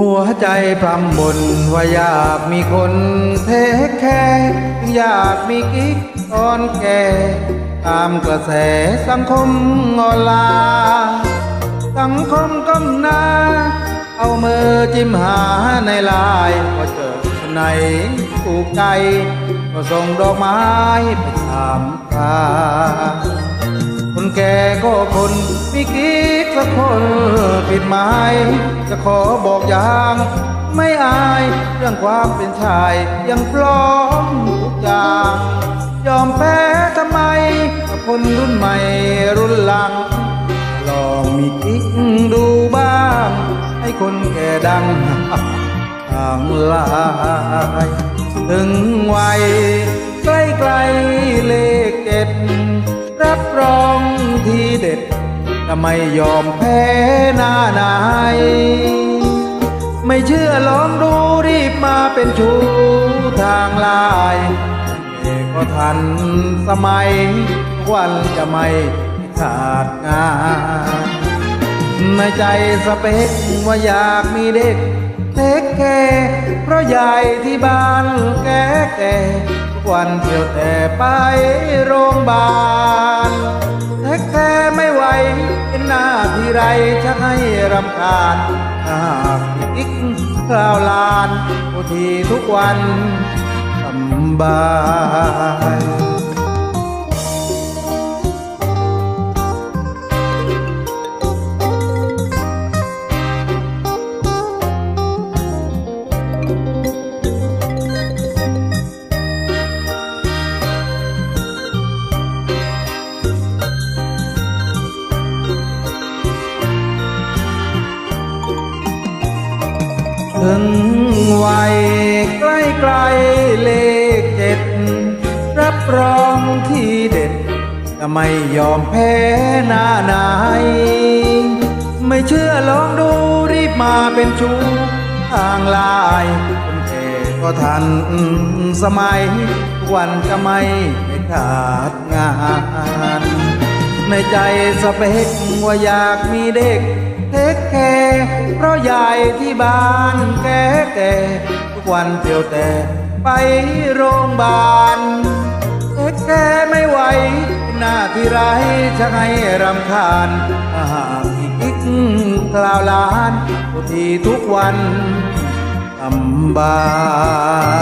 หัวใจพรำบ่นว่าอยากมีคนเทคแคร์อยากมีกิ๊กตอนแก่ ตามกระแสสังคมออนไลน์สังคมก้มหน้า เอามือจิ้มหาในไลน์พอเจอคนไหนถูกใจ ก็ส่งดอกไม้ไปถามทา แกก็คนมีกิ๊กสักคนผิดหมายจะขอบอกอย่างไม่อายเรื่องความเป็นชายยังพร้อมทุกอย่างยอมแพ้ทำไมกับคนรุ่นใหม่รุ่นหลัง ลองมีกิ๊กดูบ้าง ให้คนแก่ดังทางลายถึงวัยใกล้ไกลๆเลขเจ็ดรับรอง ทีเด็ดจะไม่ยอมแพ้หน้าไหนไม่เชื่อลองดูรีบมาเป็นชูทางลายเอกก็ทันสมัยวันจะไม่ขาดงานในใจสเปกว่าอยากมีเด็กเทคแคร์เพราะยายที่บ้านแก่แก่วันเที่ยวแต่ไปโรงพยาบาล เทคแค่ไม่ไหวเป็นหน้าที่ไรชักให้รำคาญหากอีกคราวลานทุกทีทุกวันสำบาย ถึงวัยใกล้ใกลเลขเจ็ด รับรองที่เด็ดจะไม่ยอมแพ้หน้าไหน ไม่เชื่อลองดูรีบมาเป็นชูทางลายคนแก่ก็ทันสมัย วันจะไม่ขาดงาน ในใจสเปกว่าอยากมีเด็กเทคแค เพราะยายที่บ้านแก่แก่ทุกวันเที่ยวแต่ไปโรงพยาบาลแก่แก่ไม่ไหว หน้าที่ไรชักให้รำคาญอาหากอีกอีกกล่าวลานทุกทีทุกวันทำบาก